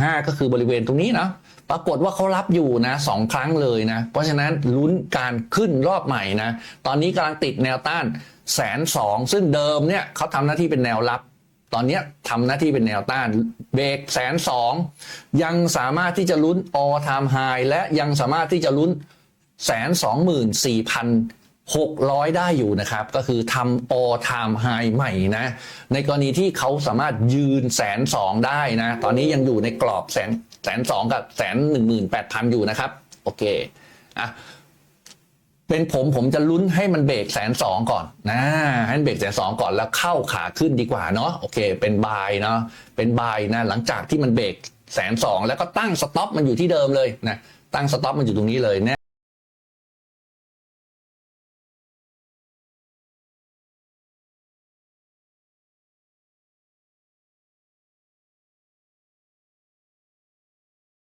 1.5 ก็คือบริเวณตรงนี้นะปรากฏว่าเขารับอยู่นะสองครั้งเลยนะ เพราะฉะนั้นลุ้นการขึ้นรอบใหม่นะ ตอนนี้กำลังติดแนวต้านแสนสองซึ่งเดิมเนี่ยเขาทำหน้าที่เป็นแนวรับ ตอนนี้ทำหน้าที่เป็นแนวต้านเบรกแสนสองยังสามารถที่จะลุ้น all time high และยังสามารถที่จะลุ้นแสนสองหมื่นสี่พัน หกร้อยได้อยู่นะครับ ก็คือทำ all time high ใหม่นะ ในกรณีที่เขาสามารถยืนแสนสองได้นะ ตอนนี้ยังอยู่ในกรอบแสนแสนสองกับแสนหนึ่งหมื่นแปดพันอยู่นะครับ โอเคอะเป็นผมผมจะลุ้นให้มันเบรกแสนสองก่อนนะให้มันเบรกแสนสองก่อนแล้วเข้าขาขึ้นดีกว่าเนาะโอเค เป็นบายเนาะเป็นบายนะหลังจากที่มันเบรกแสนสองแล้วก็ตั้งสต็อปมันอยู่ที่เดิมเลยนะตั้งสต็อปมันอยู่ตรงนี้เลยนะ